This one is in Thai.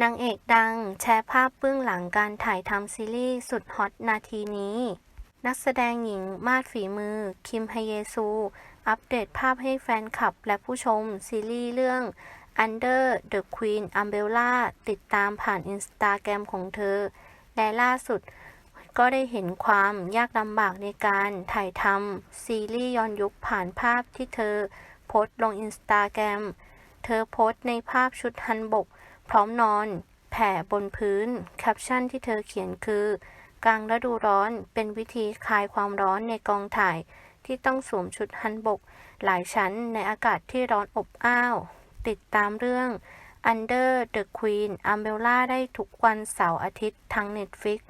นางเอกดังแชร์ภาพเบื้องหลังการถ่ายทำซีรีส์สุดฮอตนาทีนี้ นักแสดงหญิงมาดฝีมือ คิมฮเยซู อัปเดตภาพให้แฟนคลับและผู้ชมซีรีส์เรื่อง Under the Queen Umbrella ติดตามผ่านอินสตาแกรมของเธอ และล่าสุดก็ได้เห็นความยากลำบากในการถ่ายทำซีรีส์ย้อนยุคผ่านภาพที่เธอโพสต์ลงอินสตาแกรม เธอโพสต์ในภาพชุดฮันบก พร้อมนอน แผ่บนพื้น แคปชั่นที่เธอเขียนคือ กลางฤดูร้อนเป็นวิธีคลายความร้อนในกองถ่าย ที่ต้องสวมชุดฮันบก หลายชั้นในอากาศที่ร้อนอบอ้าว ติดตามเรื่อง Under the Queen Umbrella ได้ทุกวันเสาร์อาทิตย์ทาง Netflix